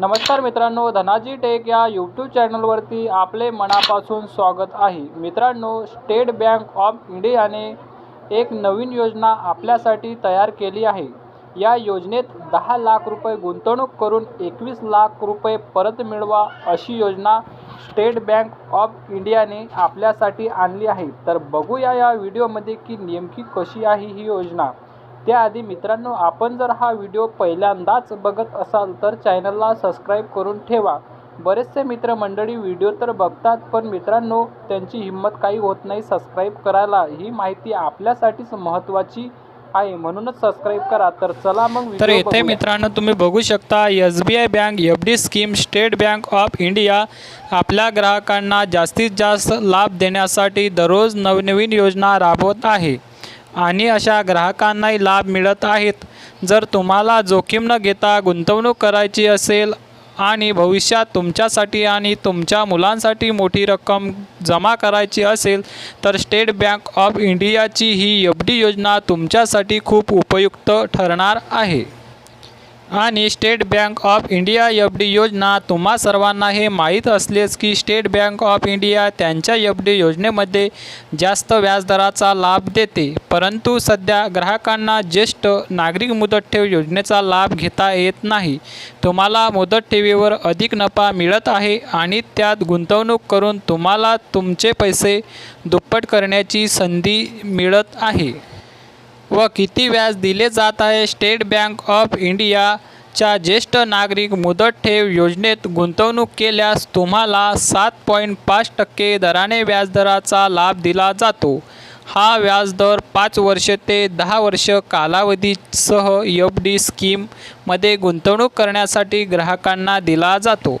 नमस्कार मित्रांनो धनाजी टेक या यूट्यूब चॅनलवरती आपले मनापासून स्वागत आहे. मित्रांनो स्टेट बँक ऑफ इंडियाने एक नवीन योजना आपल्यासाठी तयार केली आहे. या योजनेत दहा लाख रुपये गुंतवणूक करून एकवीस लाख रुपये परत मिळवा अशी योजना स्टेट बँक ऑफ इंडियाने आपल्यासाठी आणली आहे. तर बघूया या व्हिडिओमध्ये की नेमकी कशी आहे ही योजना. त्याआधी मित्रांनो आपण जर हा व्हिडिओ पहिल्यांदाच बघत असाल तर चॅनलला सबस्क्राईब करून ठेवा. बरेचसे मित्रमंडळी व्हिडिओ तर बघतात पण मित्रांनो त्यांची हिंमत काही होत नाही सबस्क्राईब करायला. ही माहिती आपल्यासाठीच महत्त्वाची आहे म्हणूनच सबस्क्राईब करा. तर चला मग तर येथे. मित्रांनो तुम्ही बघू शकता S B I bank F D scheme State Bank of India आपल्या ग्राहकांना जास्तीत जास्त लाभ देण्यासाठी दररोज नवनवीन योजना राबवत आहे. आणि अशा ग्राहकांनाही लाभ मिळत आहेत. जर तुम्हाला जोखीम न घेता गुंतवणूक करायची असेल आणि भविष्यात तुमच्यासाठी आणि तुमच्या मुलांसाठी मोठी रक्कम जमा करायची असेल तर स्टेट बँक ऑफ इंडियाची ही एफ डी योजना तुमच्यासाठी खूप उपयुक्त ठरणार आहे. आणि State Bank of India F D योजना तुम्हा सर्वांना हे माहीत असलेच की स्टेट बँक ऑफ इंडिया त्यांच्या एफ डी योजनेमध्ये जास्त व्याजदराचा लाभ देते. परंतु सध्या ग्राहकांना ज्येष्ठ नागरिक मुदत ठेव योजनेचा लाभ घेता येत नाही. तुम्हाला मुदत ठेवीवर अधिक नफा मिळत आहे आणि त्यात गुंतवणूक करून तुम्हाला तुमचे पैसे दुप्पट करण्याची संधी मिळत आहे. व किती व्याज दिले जात आहे? स्टेट बँक ऑफ इंडियाच्या ज्येष्ठ नागरिक मुदत ठेव योजनेत गुंतवणूक केल्यास तुम्हाला सात पॉईंट पाच टक्के दराने व्याजदराचा लाभ दिला जातो. हा व्याजदर पाच वर्ष ते दहा वर्ष कालावधीसह एफ डी स्कीममध्ये गुंतवणूक करण्यासाठी ग्राहकांना दिला जातो.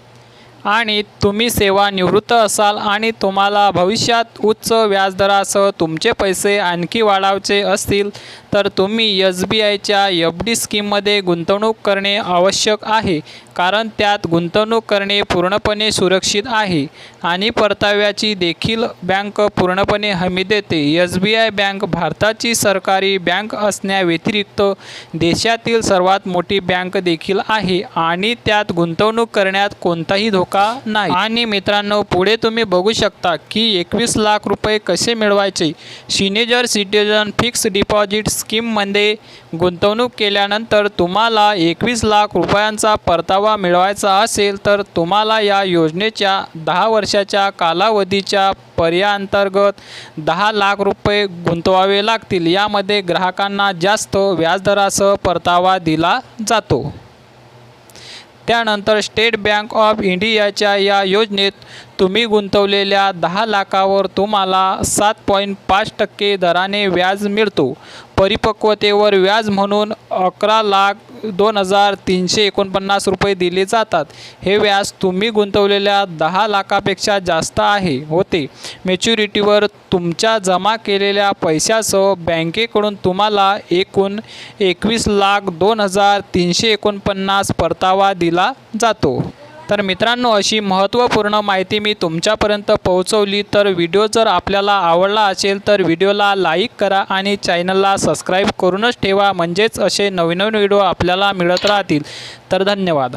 आणि तुम्ही सेवानिवृत्त असाल आणि तुम्हाला भविष्यात उच्च व्याजदरासह तुमचे पैसे आणखी वाढावचे असतील तर तुम्ही एस बी आयच्या एफ डी स्कीममध्ये गुंतवणूक करणे आवश्यक आहे कारण त्यात गुंतवणूक करणे पूर्णपणे सुरक्षित आहे आणि परताव्याची देखील बँक पूर्णपणे हमी देते. एस बी आय बँक भारताची सरकारी बँक असण्याव्यतिरिक्त देशातील सर्वात मोठी बँक देखील आहे आणि त्यात गुंतवणूक करण्यात कोणताही धोका का नाही? आणि मित्रांनो पुढे तुम्ही बघू शकता की एकवीस लाख रुपये कसे मिळवायचे. सिनियर सिटीजन फिक्स डिपॉझिट स्कीममध्ये गुंतवणूक केल्यानंतर तुम्हाला एकवीस लाख रुपयांचा परतावा मिळवायचा असेल तर तुम्हाला या योजनेच्या दहा वर्षाच्या कालावधीच्या पर्याअंतर्गत दहा लाख रुपये गुंतवावे लागतील. यामध्ये ग्राहकांना जास्त व्याजदरासह परतावा दिला जातो. त्यानंतर स्टेट बँक ऑफ इंडियाच्या या योजनेत तुम्ही गुंतवलेल्या दहा लाखावर तुम्हाला सात पॉईंट पाच टक्के दराने व्याज मिळतो. परिपक्वतेवर व्याज म्हणून अकरा लाख दोन हजार तीनशे एकोणपन्नास रुपये दिले जातात. हे व्याज तुम्ही गुंतवलेल्या दहा लाखापेक्षा जास्त आहे होते. मॅच्युरिटीवर तुमच्या जमा केलेल्या पैशासह बँकेकडून तुम्हाला एकूण एकवीस लाख दोन हजार तीनशे एकोणपन्नास परतावा दिला जातो. तर मित्रांनो अशी महत्त्वपूर्ण माहिती मी तुमच्यापर्यंत पोहोचवली. तर व्हिडिओ जर आपल्याला आवडला असेल तर व्हिडिओला लाईक करा आणि चॅनलला सबस्क्राईब करूनच ठेवा. म्हणजेच असे नवीन नवीन व्हिडिओ आपल्याला मिळत राहतील. तर धन्यवाद.